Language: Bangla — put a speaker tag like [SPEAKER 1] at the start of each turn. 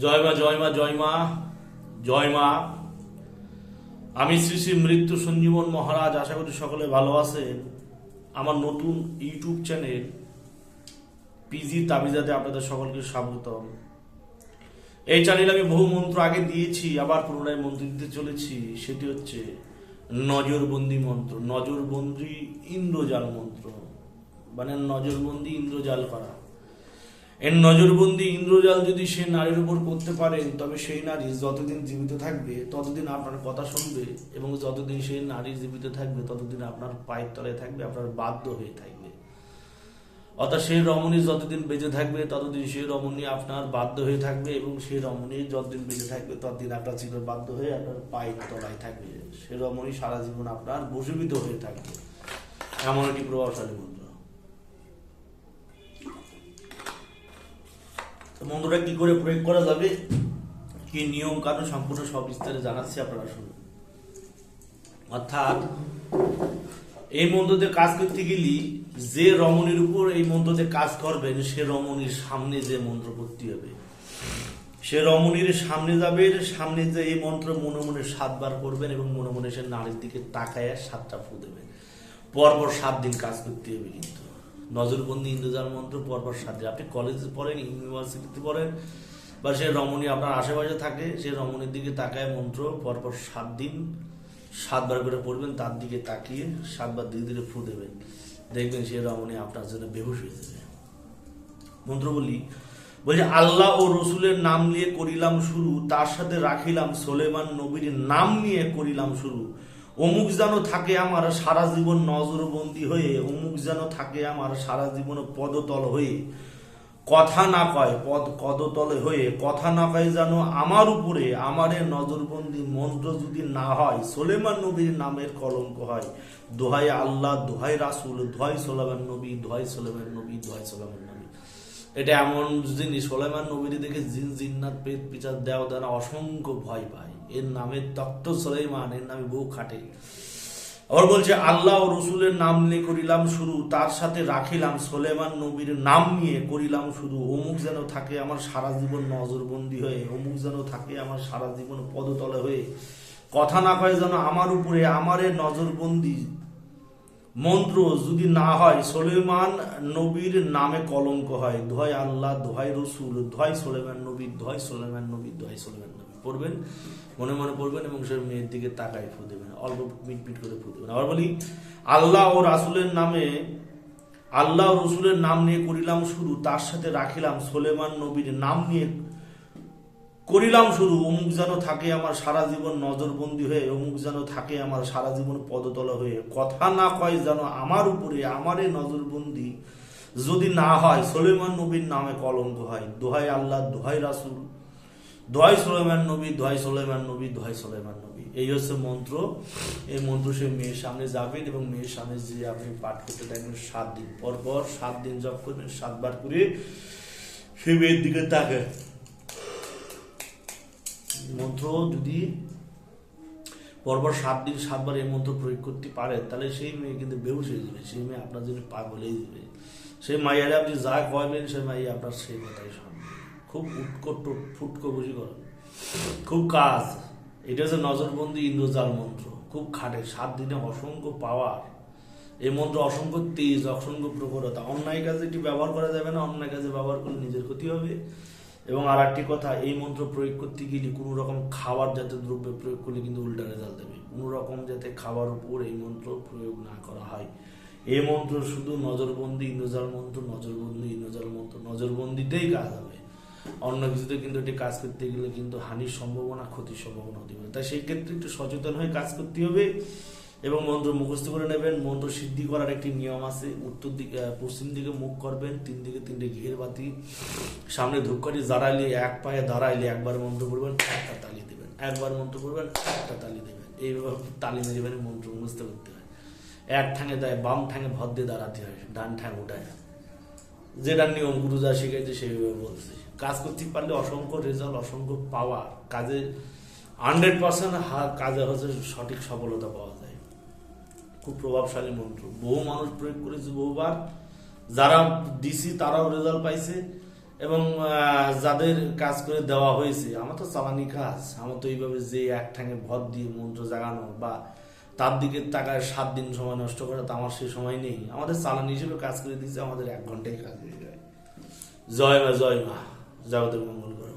[SPEAKER 1] জয় মা জয় মা জয় মা জয় মা। আমি শ্রী শ্রী মৃত্যু সঞ্জীবন মহারাজ, আশা করি সকলে ভালো আছেন। আমার নতুন ইউটিউব চ্যানেল পিজি তাবিজাতে আপনাদের সকলকে স্বাগতম। এই চ্যানেলে আমি বহু মন্ত্র আগে দিয়েছি, আবার পুনরায় মন্ত্র দিতে চলেছি। সেটি হচ্ছে নজরবন্দি মন্ত্র, নজরবন্দি ইন্দ্রজাল মন্ত্র। মানে নজরবন্দি ইন্দ্রজাল করা। এর নজরবন্দি ইন্দ্রজাল যদি সে নারীর উপর করতে পারেন তবে সেই নারী যতদিন জীবিত থাকবে, ততদিন আপনার কথা শুনবে এবং যতদিন সেই নারী জীবিত থাকবে, ততদিন আপনার পায়ের তলায় থাকবে, আপনার বাধ্য হয়ে থাকবে। অর্থাৎ সেই রমণী যতদিন বেঁচে থাকবে, ততদিন সেই রমণী আপনার বাধ্য হয়ে থাকবে এবং সেই রমণী যতদিন বেঁচে থাকবে, ততদিন আপনার চির বাধ্য হয়ে আপনার পায়ের তলায় থাকবে। সেই রমণী সারা জীবন আপনার বসীভূত হয়ে থাকবে। এমন একটি প্রভাবশালী মন্ত্র। মন্ত্রটা কি করে প্রয়োগ করা যাবে? কি নিয়ম, কানুন সম্পূর্ণ সব বিস্তারে জানাচ্ছি আপনারা শুনুন। অর্থাৎ, এই মন্ত্রতে কাজ করতে গেলি, যে রমণীর উপর এই মন্ত্রতে কাজ করবেন, সে রমণীর সামনে যে মন্ত্র করতে হবে। সে রমণীর সামনে যাবে সামনে যে এই মন্ত্র মনে মনে সাতবার করবেন এবং মনে মনে সে নারীর দিকে তাকায় সাতটা ফু দেবেন। পরপর সাত দিন কাজ করতে হবে কিন্তু। নজরবন্দি ইন্দ্রজাল মন্ত্র পরপর দিন আপনি কলেজে পড়েন, ইউনিভার্সিটিতে পড়েন, বা সে রমণী আপনার আশেপাশে থাকে, সে রমণীর দিকে তাকায় মন্ত্র পরপর সাত দিন, সাতবার করে পড়বেন, তার দিকে তাকিয়ে সাতবার ধীরে ধীরে ফু দেবেন। দেখবেন সে রমণী আপনার জন্য বেহুশ হয়ে যাবে। মন্ত্র বলি বলছে আল্লাহ ও রসুলের নাম নিয়ে করিলাম শুরু, তার সাথে রাখিলাম সোলেমান নবীর নাম নিয়ে করিলাম শুরু। অমুক যেন থাকে আমার সারা জীবন নজরবন্দি হয়ে, অমুক যেন থাকে আমার সারা জীবন পদতল হয়ে। কথা না কয়, পদ কদতলে হয়ে। কথা না কয় যেন আমার উপরে, আমারে নজরবন্দি মন্ত্র যদি না হয়, সোলেমান নবীর নামের কলঙ্ক হয়। দোহাই আল্লাহ, দোহাই রাসুল, দোহাই সোলেমান নবী, দোহাই সোলেমান নবী, দোহাই সোলেমান নবী। এটা এমন জিনিস, সোলেমান নবীর দেখে জিন, জিন্নাত, পেট, পিচার দেওয়া দেওয়া অসংখ্য ভয় পায়। এর নামে তক্ত সোলেমান এর নামে বউ খাটে। আবার বলছে, আল্লাহ ও রসুলের নাম নিয়ে করিলাম শুরু, তার সাথে রাখিলাম সোলেমান নবীর নাম নিয়ে করিলাম শুরু। অমুক যেন থাকে আমার সারা জীবন নজরবন্দি হয়ে, অমুক যেন থাকে আমার সারা জীবন পদতলে হয়ে। কথা না কয় যেন আমার উপরে আমারে নজরবন্দি মন্ত্র যদি না হয় সোলেমান নবীর নামে কলঙ্ক হয়। ধয় আল্লাহ দোহাই রসুল, ধয় সোলেমান নবী, ধয় সোলেমান নবী, ধয় সোলেমান পড়বেন, মনে মনে পড়বেন এবং সে মেয়ের দিকে তাকায় ফু দেবেন, অল্প মিট মিট করে ফু দেবেন। আবার বলি, আল্লাহ ও রাসুলের নামে, আল্লাহ ও রসুলের নাম নিয়ে করিলাম শুরু, তার সাথে রাখিলাম সোলেমান নবীর নাম নিয়ে করিলাম শুরু, অমুক যেন থাকে আমার সারা জীবন নজরবন্দি হয়ে, অমুক যেন থাকে আমার সারা জীবন পদতলা হয়ে, কথা না কয় যেন আমার উপরে আমারে নজরবন্দি যদি না হয়, সোলেমান নবীর নামে কলঙ্ক হয়, দোহাই আল্লাহ, দোহাই রাসুল। দোহাই সোলেমান নবী, দোহাই সোলেমান নবী, দোহাই সোলেমান নবী। এই হচ্ছে মন্ত্র। এই মন্ত্র সে মেয়ের সামনে যাবেন এবং মেয়ের সামনে যে আপনি পাঠ করতে থাকবেন সাত দিন। পর পর সাত দিন জপ করবেন, সাতবার করে সে মেয়ের দিকে তাকায় মন্ত্র যদি পরপর সাত দিন, সাতবার এই মন্ত্র প্রয়োগ করতে পারেন তাহলে সেই মেয়ে কিন্তু বেহুশ হয়ে যাবে। সেই মেয়ে আপনার জন্য পাগলেই যাবে। সেই মাইয়ারে আপনি যা কয়বেন সেই মাইয়া আপনার সেই কথাই শুনবে। খুব উৎকট ফুটকো বুঝি করেন খুব কাজ। এটা হচ্ছে নজরবন্দি ইন্দ্রজাল মন্ত্র। খুব খাটে, সাত দিনে অসংখ্য পাওয়ার। এই মন্ত্র অসংখ্য তেজ, অসংখ্য প্রখরতা। অন্যায় কাজে এটি ব্যবহার করা যাবে না, অন্যায় কাজে ব্যবহার করলে নিজের ক্ষতি হবে। এবং আর একটি কথা, এই মন্ত্র প্রয়োগ করতে গেলে কোনো রকম খাবার জাতীয় দ্রব্য প্রয়োগ করলে কিন্তু উল্টা রেজাল্ট দেবে। কোনো রকম যাতে খাবার উপর এই মন্ত্র প্রয়োগ না করা হয়। এই মন্ত্র শুধু নজরবন্দি ইন্দ্রজাল মন্ত্র, নজরবন্দি ইন্দ্রজাল মন্ত্র, নজরবন্দিতেই কাজ হবে। অন্য কিছুতে কিন্তু এটি কাজ করতে গেলে কিন্তু হানির সম্ভাবনা, ক্ষতির সম্ভাবনা হতে পারে। তাই সেই ক্ষেত্রে একটু সচেতন হয়ে কাজ করতে হবে এবং মন্ত্র মুখস্থ করে নেবেন। মন্ত্র সিদ্ধি করার একটি নিয়ম আছে। উত্তর দিকে পশ্চিম দিকে মুখ করবেন, তিন দিকে তিনটে ঘিয়ের বাতি, সামনে ধূপকাঠি দাঁড়াইলে এক পায়ে দাঁড়াইলে একবার মন্ত্র পড়বেন, একটা তালি দেবেন। একবার মন্ত্র পড়বেন, একটা তালি দেবেন। এইভাবে তালি মেরে মন্ত্র মুখস্থ করতে হয়। এক ঠাঙে দেয়, বাম ঠাঙে ভর দিয়ে দাঁড়াতে হয়, ডান ঠাং উঠায় যেটা নিয়ম গুরু যা শিখাইছে সেইভাবে বলছে। কাজ করতে পারলে অসংখ্য রেজাল্ট অসংখ্য পাওয়ার কাজে হান্ড্রেড পার্সেন্ট কাজে হচ্ছে সঠিক সফলতা পাওয়া যায়। খুব প্রভাবশালী মন্ত্র। বহু মানুষ প্রয়োগ করেছে বহুবার। যারা দিছি তারাও রেজাল্ট পাইছে এবং যাদের কাজ করে দেওয়া হয়েছে, আমার তো চালানি কাজ। আমার তো এইভাবে যে এক ঠাঙে ভর দিয়ে মন্ত্র জাগানো বা তার দিকে তাকায় সাত দিন সময় নষ্ট করা, তো আমার সেই সময় নেই। আমাদের চালানি হিসেবে কাজ করে দিয়েছে, আমাদের এক ঘন্টায় কাজ হয়ে যায়। জয় মা জয় মা, জগতের মঙ্গল করো।